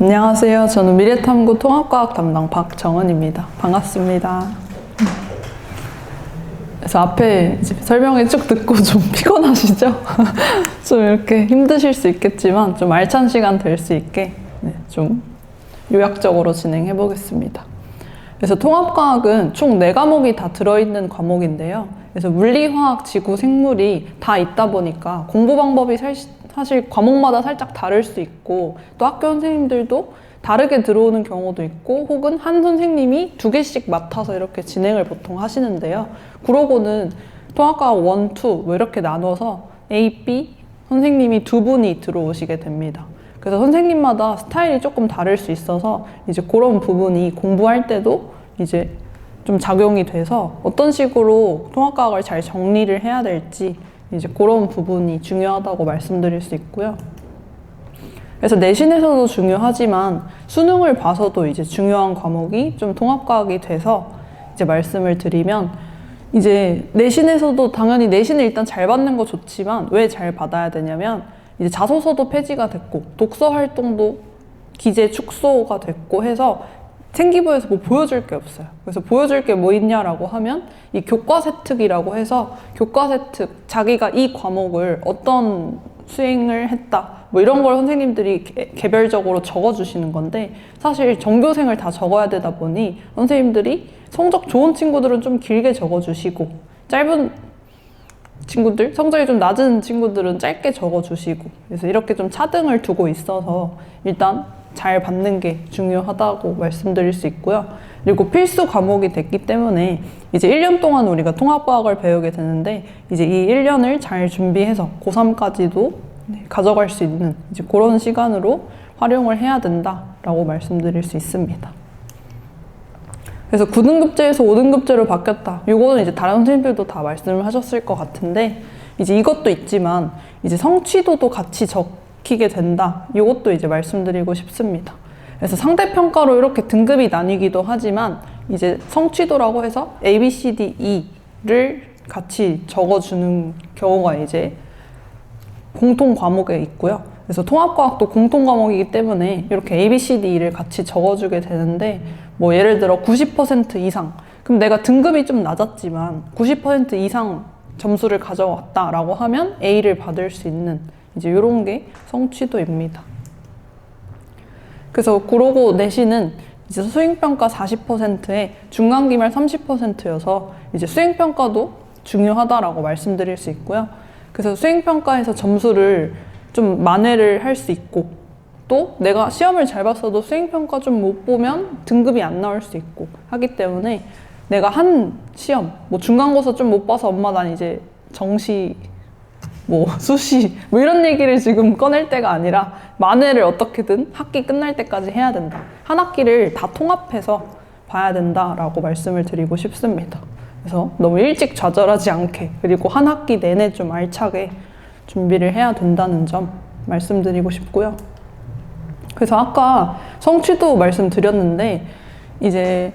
안녕하세요. 저는 미래탐구 통합과학 담당 박정은입니다. 반갑습니다. 그래서 앞에 설명을 쭉 듣고 좀 피곤하시죠? 좀 이렇게 힘드실 수 있겠지만 좀 알찬 시간 될 수 있게 네, 좀 요약적으로 진행해 보겠습니다. 그래서 통합과학은 총 네과목이 다 들어있는 과목인데요. 그래서 물리, 화학, 지구, 생물이 다 있다 보니까 공부 방법이 살- 사실 과목마다 살짝 다를 수 있고 또 학교 선생님들도 다르게 들어오는 경우도 있고 혹은 한 선생님이 두 개씩 맡아서 이렇게 진행을 보통 하시는데요. 그러고는 통합과학 1, 2, 뭐 이렇게 나눠서 A, B 선생님이 두 분이 들어오시게 됩니다. 그래서 선생님마다 스타일이 조금 다를 수 있어서 이제 그런 부분이 공부할 때도 이제 좀 작용이 돼서 어떤 식으로 통합과학을 잘 정리를 해야 될지 이제 그런 부분이 중요하다고 말씀드릴 수 있고요. 그래서 내신에서도 중요하지만 수능을 봐서도 이제 중요한 과목이 좀 통합과학이 돼서 이제 말씀을 드리면 이제 내신에서도 당연히 내신을 일단 잘 받는 거 좋지만 왜 잘 받아야 되냐면 이제 자소서도 폐지가 됐고 독서 활동도 기재 축소가 됐고 해서 생기부에서 뭐 보여줄 게 없어요. 그래서 보여줄 게 뭐 있냐라고 하면 이 교과 세 특이라고 해서 교과 세 특 자기가 이 과목을 어떤 수행을 했다 뭐 이런 걸 선생님들이 개- 개별적으로 적어주시는 건데 사실 전교생을 다 적어야 되다 보니 선생님들이 성적 좋은 친구들은 좀 길게 적어주시고 짧은 친구들 성적이 좀 낮은 친구들은 짧게 적어주시고 그래서 이렇게 좀 차등을 두고 있어서 일단 잘 받는 게 중요하다고 말씀드릴 수 있고요. 그리고 필수 과목이 됐기 때문에 이제 1년 동안 우리가 통합과학을 배우게 되는데 이제 이 1년을 잘 준비해서 고3까지도 가져갈 수 있는 이제 그런 시간으로 활용을 해야 된다라고 말씀드릴 수 있습니다. 그래서 9등급제에서 5등급제로 바뀌었다. 이거는 이제 다른 선생님들도 다 말씀을 하셨을 것 같은데 이제 이것도 있지만 이제 성취도도 같이 적 히게 된다. 이것도 이제 말씀드리고 싶습니다. 그래서 상대평가로 이렇게 등급이 나뉘기도 하지만 이제 성취도라고 해서 A, B, C, D, E를 같이 적어주는 경우가 이제 공통 과목에 있고요. 그래서 통합과학도 공통 과목이기 때문에 이렇게 A, B, C, D를 같이 적어주게 되는데 뭐 예를 들어 90% 이상 그럼 내가 등급이 좀 낮았지만 90% 이상 점수를 가져왔다라고 하면 A를 받을 수 있는 이제 이런 게 성취도입니다. 그래서 그러고 내신은 이제 수행평가 40%에 중간기말 30%여서 이제 수행평가도 중요하다라고 말씀드릴 수 있고요. 그래서 수행평가에서 점수를 좀 만회를 할 수 있고 또 내가 시험을 잘 봤어도 수행평가 좀 못 보면 등급이 안 나올 수 있고 하기 때문에 내가 한 시험 뭐 중간고사 좀 못 봐서 엄마 난 이제 정시 뭐 수시 뭐 이런 얘기를 지금 꺼낼 때가 아니라 만회를 어떻게든 학기 끝날 때까지 해야 된다. 한 학기를 다 통합해서 봐야 된다라고 말씀을 드리고 싶습니다. 그래서 너무 일찍 좌절하지 않게 그리고 한 학기 내내 좀 알차게 준비를 해야 된다는 점 말씀드리고 싶고요. 그래서 아까 성취도 말씀드렸는데 이제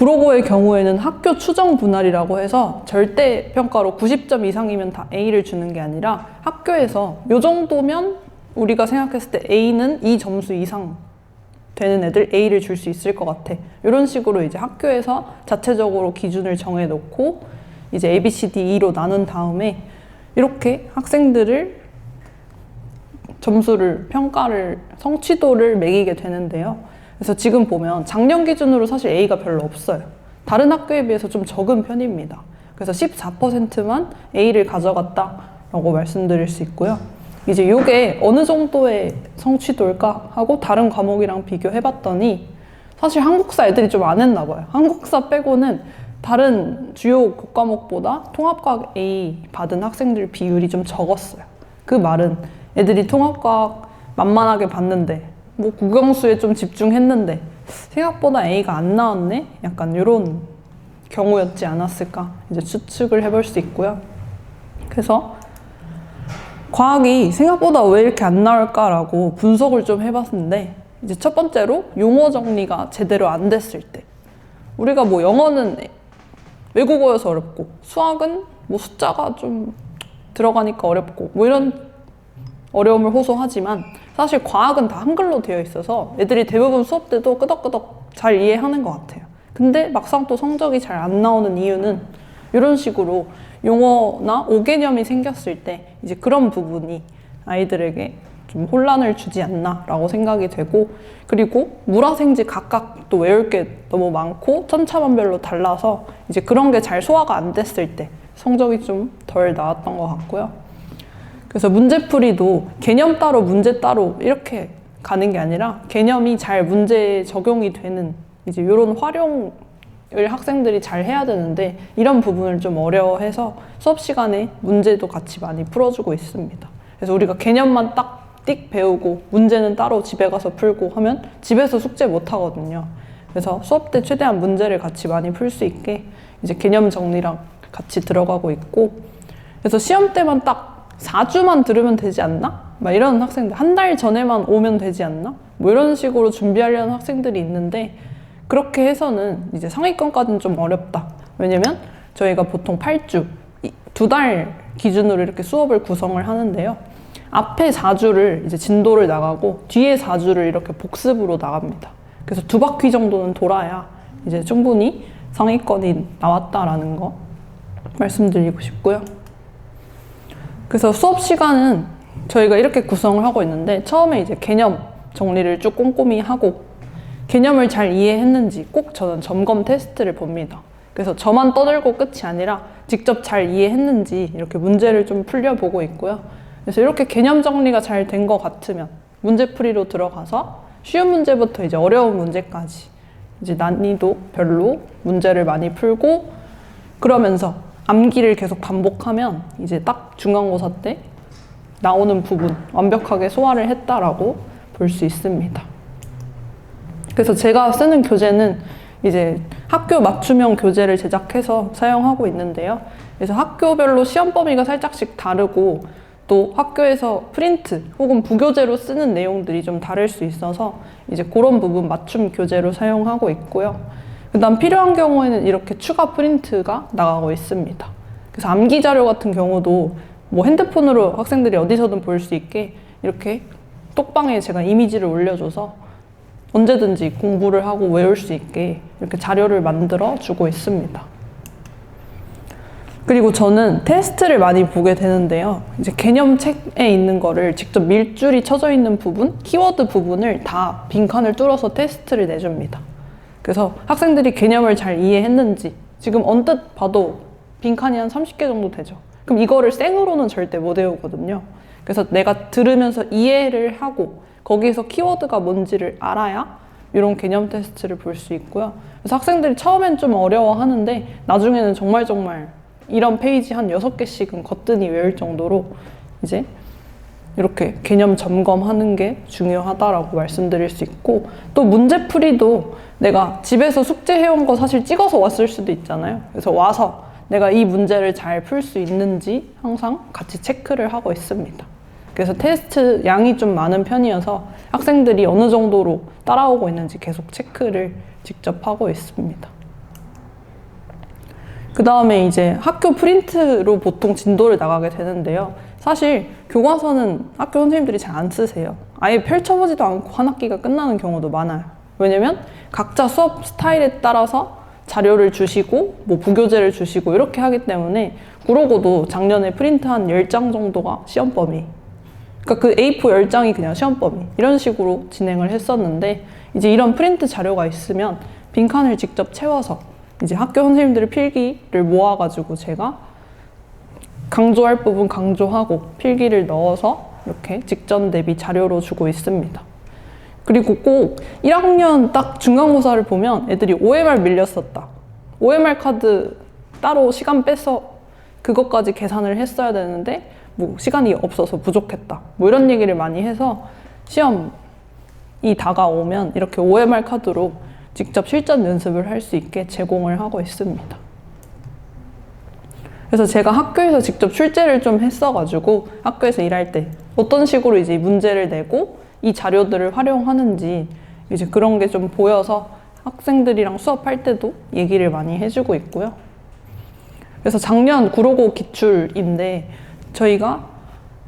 구로고의 경우에는 학교 추정 분할이라고 해서 절대 평가로 90점 이상이면 다 A를 주는 게 아니라 학교에서 요 정도면 우리가 생각했을 때 A는 이 점수 이상 되는 애들 A를 줄 수 있을 것 같아. 이런 식으로 이제 학교에서 자체적으로 기준을 정해 놓고 이제 A, B, C, D, E로 나눈 다음에 이렇게 학생들을 점수를 평가를 성취도를 매기게 되는데요. 그래서 지금 보면 작년 기준으로 사실 A가 별로 없어요. 다른 학교에 비해서 좀 적은 편입니다. 그래서 14%만 A를 가져갔다라고 말씀드릴 수 있고요. 이제 이게 어느 정도의 성취도일까 하고 다른 과목이랑 비교해 봤더니 사실 한국사 애들이 좀 안 했나 봐요. 한국사 빼고는 다른 주요 교과목보다 통합과학 A 받은 학생들 비율이 좀 적었어요. 그 말은 애들이 통합과학 만만하게 봤는데 뭐 국영수에 좀 집중했는데 생각보다 A가 안 나왔네? 약간 이런 경우였지 않았을까 이제 추측을 해볼 수 있고요. 그래서 과학이 생각보다 왜 이렇게 안 나올까라고 분석을 좀 해봤는데 이제 첫 번째로 용어 정리가 제대로 안 됐을 때 우리가 뭐 영어는 외국어여서 어렵고 수학은 뭐 숫자가 좀 들어가니까 어렵고 뭐 이런 어려움을 호소하지만 사실 과학은 다 한글로 되어 있어서 애들이 대부분 수업 때도 끄덕끄덕 잘 이해하는 것 같아요. 근데 막상 또 성적이 잘 안 나오는 이유는 이런 식으로 용어나 오개념이 생겼을 때 이제 그런 부분이 아이들에게 좀 혼란을 주지 않나라고 생각이 되고 그리고 물화생지 각각 또 외울 게 너무 많고 천차만별로 달라서 이제 그런 게 잘 소화가 안 됐을 때 성적이 좀 덜 나왔던 것 같고요. 그래서 문제풀이도 개념 따로 문제 따로 이렇게 가는 게 아니라 개념이 잘 문제에 적용이 되는 이제 이런 활용을 학생들이 잘 해야 되는데 이런 부분을 좀 어려워해서 수업 시간에 문제도 같이 많이 풀어주고 있습니다. 그래서 우리가 개념만 딱 띡 배우고 문제는 따로 집에 가서 풀고 하면 집에서 숙제 못 하거든요. 그래서 수업 때 최대한 문제를 같이 많이 풀 수 있게 이제 개념 정리랑 같이 들어가고 있고 그래서 시험 때만 딱 4주만 들으면 되지 않나? 막 이런 학생들 한 달 전에만 오면 되지 않나? 뭐 이런 식으로 준비하려는 학생들이 있는데 그렇게 해서는 이제 상위권까지는 좀 어렵다. 왜냐면 저희가 보통 8주 두 달 기준으로 이렇게 수업을 구성을 하는데요. 앞에 4주를 이제 진도를 나가고 뒤에 4주를 이렇게 복습으로 나갑니다. 그래서 두 바퀴 정도는 돌아야 이제 충분히 상위권이 나왔다라는 거 말씀드리고 싶고요. 그래서 수업 시간은 저희가 이렇게 구성을 하고 있는데 처음에 이제 개념 정리를 쭉 꼼꼼히 하고 개념을 잘 이해했는지 꼭 저는 점검 테스트를 봅니다. 그래서 저만 떠들고 끝이 아니라 직접 잘 이해했는지 이렇게 문제를 좀 풀려보고 있고요. 그래서 이렇게 개념 정리가 잘 된 것 같으면 문제풀이로 들어가서 쉬운 문제부터 이제 어려운 문제까지 이제 난이도 별로 문제를 많이 풀고 그러면서 암기를 계속 반복하면 이제 딱 중간고사 때 나오는 부분 완벽하게 소화를 했다라고 볼 수 있습니다. 그래서 제가 쓰는 교재는 이제 학교 맞춤형 교재를 제작해서 사용하고 있는데요. 그래서 학교별로 시험 범위가 살짝씩 다르고 또 학교에서 프린트 혹은 부교재로 쓰는 내용들이 좀 다를 수 있어서 이제 그런 부분 맞춤 교재로 사용하고 있고요. 그다음 필요한 경우에는 이렇게 추가 프린트가 나가고 있습니다. 그래서 암기 자료 같은 경우도 뭐 핸드폰으로 학생들이 어디서든 볼 수 있게 이렇게 똑방에 제가 이미지를 올려줘서 언제든지 공부를 하고 외울 수 있게 이렇게 자료를 만들어 주고 있습니다. 그리고 저는 테스트를 많이 보게 되는데요. 이제 개념책에 있는 거를 직접 밀줄이 쳐져 있는 부분, 키워드 부분을 다 빈칸을 뚫어서 테스트를 내줍니다. 그래서 학생들이 개념을 잘 이해했는지 지금 언뜻 봐도 빈칸이 한 30개 정도 되죠. 그럼 이거를 생으로는 절대 못 외우거든요. 그래서 내가 들으면서 이해를 하고 거기서 키워드가 뭔지를 알아야 이런 개념 테스트를 볼 수 있고요. 그래서 학생들이 처음엔 좀 어려워하는데 나중에는 정말 정말 이런 페이지 한 여섯 개씩은 거뜬히 외울 정도로 이제 이렇게 개념 점검하는 게 중요하다라고 말씀드릴 수 있고 또 문제풀이도 내가 집에서 숙제해온 거 사실 찍어서 왔을 수도 있잖아요. 그래서 와서 내가 이 문제를 잘 풀 수 있는지 항상 같이 체크를 하고 있습니다. 그래서 테스트 양이 좀 많은 편이어서 학생들이 어느 정도로 따라오고 있는지 계속 체크를 직접 하고 있습니다. 그 다음에 이제 학교 프린트로 보통 진도를 나가게 되는데요. 사실 교과서는 학교 선생님들이 잘 안 쓰세요. 아예 펼쳐보지도 않고 한 학기가 끝나는 경우도 많아요. 왜냐면 각자 수업 스타일에 따라서 자료를 주시고 뭐 부교재를 주시고 이렇게 하기 때문에 그러고도 작년에 프린트 한 10장 정도가 시험 범위 그러니까 그 A4 10장이 그냥 시험 범위 이런 식으로 진행을 했었는데 이제 이런 프린트 자료가 있으면 빈칸을 직접 채워서 이제 학교 선생님들의 필기를 모아가지고 제가 강조할 부분 강조하고 필기를 넣어서 이렇게 직전 대비 자료로 주고 있습니다. 그리고 꼭 1학년 딱 중간고사를 보면 애들이 OMR 밀렸었다. OMR 카드 따로 시간 빼서 그것까지 계산을 했어야 되는데 뭐 시간이 없어서 부족했다. 뭐 이런 얘기를 많이 해서 시험이 다가오면 이렇게 OMR 카드로 직접 실전 연습을 할 수 있게 제공을 하고 있습니다. 그래서 제가 학교에서 직접 출제를 좀 했어가지고 학교에서 일할 때 어떤 식으로 이제 문제를 내고 이 자료들을 활용하는지 이제 그런 게 좀 보여서 학생들이랑 수업할 때도 얘기를 많이 해주고 있고요. 그래서 작년 구로고 기출인데 저희가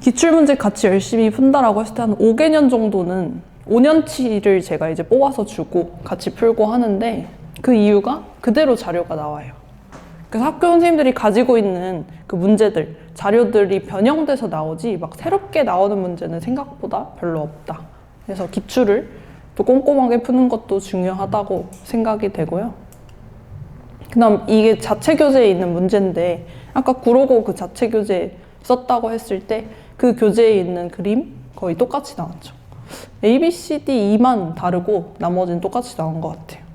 기출문제 같이 열심히 푼다라고 했을 때 한 5개년 정도는 5년치를 제가 이제 뽑아서 주고 같이 풀고 하는데 그 이유가 그대로 자료가 나와요. 그래서 학교 선생님들이 가지고 있는 그 문제들, 자료들이 변형돼서 나오지 막 새롭게 나오는 문제는 생각보다 별로 없다. 그래서 기출을 또 꼼꼼하게 푸는 것도 중요하다고 생각이 되고요. 그다음 이게 자체 교재에 있는 문제인데 아까 구로고 그 자체 교재 썼다고 했을 때 그 교재에 있는 그림 거의 똑같이 나왔죠. A, B, C, D, E만 다르고 나머지는 똑같이 나온 것 같아요.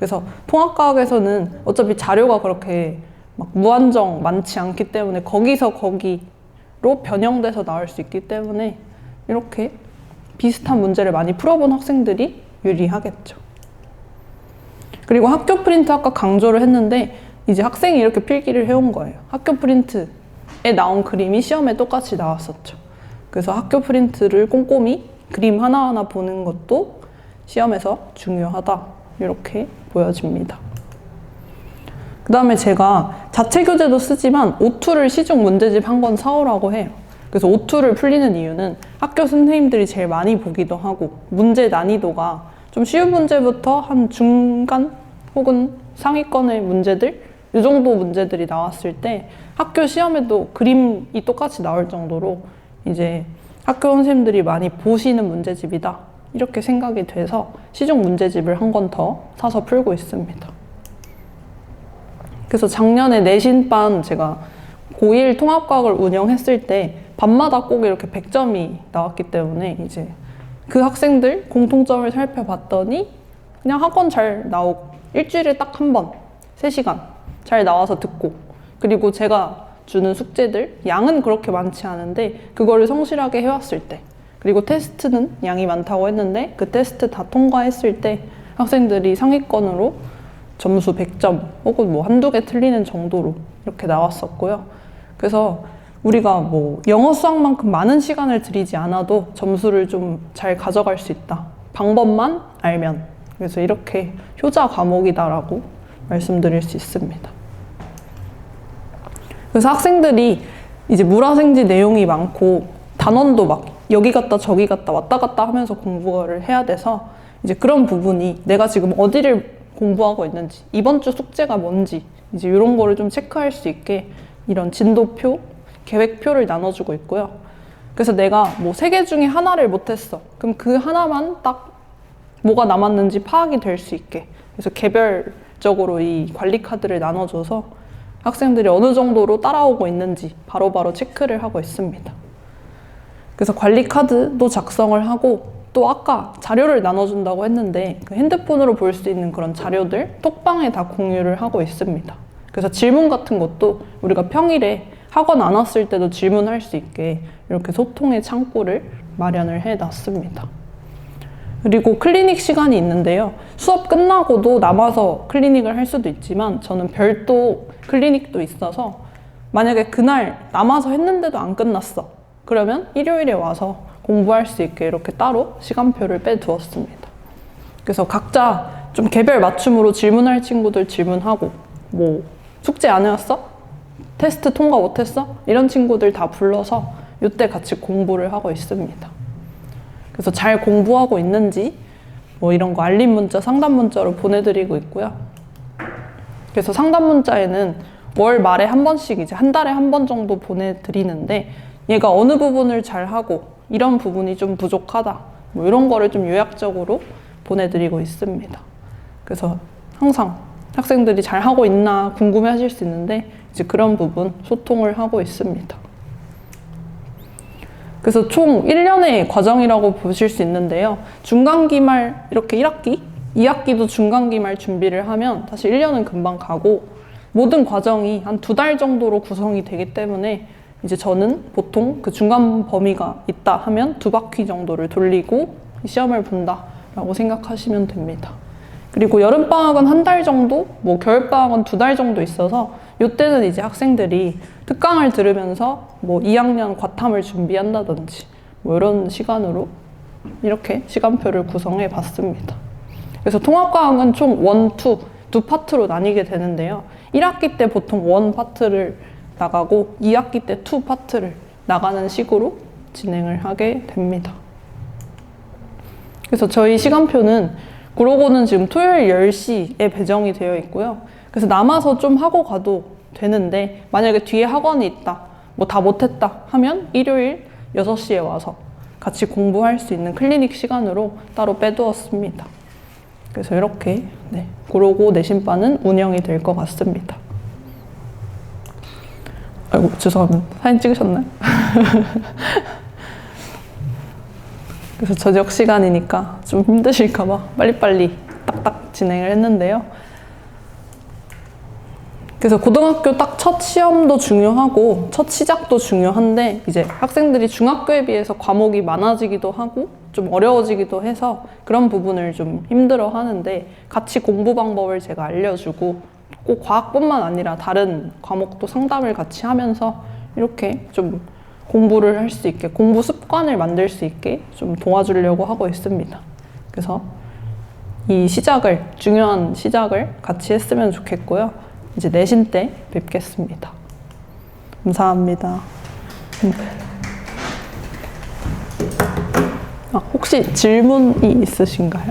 그래서 통합과학에서는 어차피 자료가 그렇게 막 무한정 많지 않기 때문에 거기서 거기로 변형돼서 나올 수 있기 때문에 이렇게 비슷한 문제를 많이 풀어본 학생들이 유리하겠죠. 그리고 학교 프린트 아까 강조를 했는데 이제 학생이 이렇게 필기를 해온 거예요. 학교 프린트에 나온 그림이 시험에 똑같이 나왔었죠. 그래서 학교 프린트를 꼼꼼히 그림 하나하나 보는 것도 시험에서 중요하다. 이렇게 보여집니다. 그 다음에 제가 자체 교재도 쓰지만 O2를 시중 문제집 한 권 사오라고 해요. 그래서 O2를 풀리는 이유는 학교 선생님들이 제일 많이 보기도 하고 문제 난이도가 좀 쉬운 문제부터 한 중간 혹은 상위권의 문제들 이 정도 문제들이 나왔을 때 학교 시험에도 그림이 똑같이 나올 정도로 이제 학교 선생님들이 많이 보시는 문제집이다 이렇게 생각이 돼서 시중 문제집을 한 권 더 사서 풀고 있습니다. 그래서 작년에 내신반 제가 고1 통합과학을 운영했을 때 밤마다 꼭 이렇게 100점이 나왔기 때문에 이제 그 학생들 공통점을 살펴봤더니 그냥 학원 잘 나오고 일주일에 딱 한 번, 3시간 잘 나와서 듣고 그리고 제가 주는 숙제들 양은 그렇게 많지 않은데 그거를 성실하게 해왔을 때 그리고 테스트는 양이 많다고 했는데 그 테스트 다 통과했을 때 학생들이 상위권으로 점수 100점 혹은 뭐 한두 개 틀리는 정도로 이렇게 나왔었고요. 그래서 우리가 뭐 영어 수학만큼 많은 시간을 들이지 않아도 점수를 좀 잘 가져갈 수 있다. 방법만 알면. 그래서 이렇게 효자 과목이다라고 말씀드릴 수 있습니다. 그래서 학생들이 이제 물화생지 내용이 많고 단원도 막 여기 갔다 저기 갔다 왔다 갔다 하면서 공부를 해야 돼서 이제 그런 부분이 내가 지금 어디를 공부하고 있는지 이번 주 숙제가 뭔지 이제 이런 거를 좀 체크할 수 있게 이런 진도표, 계획표를 나눠주고 있고요. 그래서 내가 뭐 세 개 중에 하나를 못했어. 그럼 그 하나만 딱 뭐가 남았는지 파악이 될 수 있게. 그래서 개별적으로 이 관리 카드를 나눠줘서 학생들이 어느 정도로 따라오고 있는지 바로바로 체크를 하고 있습니다. 그래서 관리 카드도 작성을 하고 또 아까 자료를 나눠준다고 했는데 그 핸드폰으로 볼 수 있는 그런 자료들 톡방에 다 공유를 하고 있습니다. 그래서 질문 같은 것도 우리가 평일에 학원 안 왔을 때도 질문할 수 있게 이렇게 소통의 창구를 마련을 해 놨습니다. 그리고 클리닉 시간이 있는데요. 수업 끝나고도 남아서 클리닉을 할 수도 있지만 저는 별도 클리닉도 있어서 만약에 그날 남아서 했는데도 안 끝났어. 그러면 일요일에 와서 공부할 수 있게 이렇게 따로 시간표를 빼두었습니다. 그래서 각자 좀 개별 맞춤으로 질문할 친구들 질문하고 뭐 숙제 안 해왔어? 테스트 통과 못했어? 이런 친구들 다 불러서 이때 같이 공부를 하고 있습니다. 그래서 잘 공부하고 있는지 뭐 이런 거 알림 문자, 상담 문자로 보내드리고 있고요. 그래서 상담 문자에는 월 말에 한 번씩 이제 한 달에 한 번 정도 보내드리는데 얘가 어느 부분을 잘 하고 이런 부분이 좀 부족하다. 뭐 이런 거를 좀 요약적으로 보내드리고 있습니다. 그래서 항상 학생들이 잘 하고 있나 궁금해 하실 수 있는데 이제 그런 부분 소통을 하고 있습니다. 그래서 총 1년의 과정이라고 보실 수 있는데요. 중간기말 이렇게 1학기, 2학기도 중간기말 준비를 하면 사실 1년은 금방 가고 모든 과정이 한 두 달 정도로 구성이 되기 때문에 이제 저는 보통 그 중간 범위가 있다 하면 두 바퀴 정도를 돌리고 시험을 본다라고 생각하시면 됩니다. 그리고 여름방학은 한 달 정도, 뭐 겨울방학은 두 달 정도 있어서 이때는 이제 학생들이 특강을 들으면서 뭐 2학년 과탐을 준비한다든지 뭐 이런 시간으로 이렇게 시간표를 구성해 봤습니다. 그래서 통합과학은 총 원, 투, 두 파트로 나뉘게 되는데요. 1학기 때 보통 원 파트를 나가고 2학기 때투 파트를 나가는 식으로 진행을 하게 됩니다. 그래서 저희 시간표는 그러고는 지금 토요일 10시에 배정이 되어 있고요. 그래서 남아서 좀 하고 가도 되는데 만약에 뒤에 학원이 있다, 뭐 다 못했다 하면 일요일 6시에 와서 같이 공부할 수 있는 클리닉 시간으로 따로 빼두었습니다. 그래서 이렇게 네, 그러고 내신반은 운영이 될 것 같습니다. 아이고 죄송합니다. 사진 찍으셨나요? 그래서 저녁 시간이니까 좀 힘드실까봐 빨리빨리 딱딱 진행을 했는데요. 그래서 고등학교 딱 첫 시험도 중요하고 첫 시작도 중요한데 이제 학생들이 중학교에 비해서 과목이 많아지기도 하고 좀 어려워지기도 해서 그런 부분을 좀 힘들어 하는데 같이 공부 방법을 제가 알려주고 꼭 과학뿐만 아니라 다른 과목도 상담을 같이 하면서 이렇게 좀 공부를 할 수 있게 공부 습관을 만들 수 있게 좀 도와주려고 하고 있습니다. 그래서 이 시작을 중요한 시작을 같이 했으면 좋겠고요. 이제 내신 때 뵙겠습니다. 감사합니다. 음. 아, 혹시 질문이 있으신가요?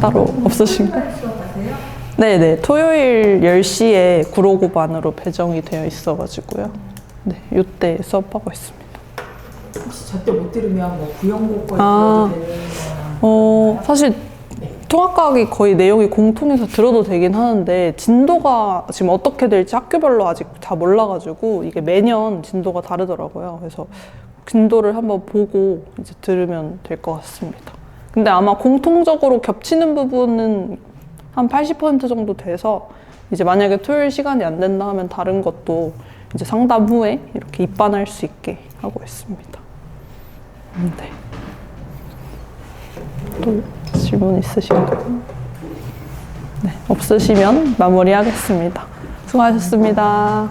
따로 없으신가요? 네네 토요일 10시에 959반으로 배정이 되어 있어가지고요. 네, 이때 수업하고 있습니다. 혹시 저때 못 들으면 뭐 구형고거에 아. 들어도 되는 거나 어, 사실 통합과학이 거의 내용이 공통해서 들어도 되긴 하는데 진도가 지금 어떻게 될지 학교별로 아직 다 몰라가지고 이게 매년 진도가 다르더라고요. 그래서 진도를 한번 보고 이제 들으면 될 것 같습니다. 근데 아마 공통적으로 겹치는 부분은 한 80% 정도 돼서 이제 만약에 토요일 시간이 안 된다 하면 다른 것도 이제 상담 후에 이렇게 입반할 수 있게 하고 있습니다. 음, 네. 또 질문 있으신가요? 네, 없으시면 마무리하겠습니다. 수고하셨습니다.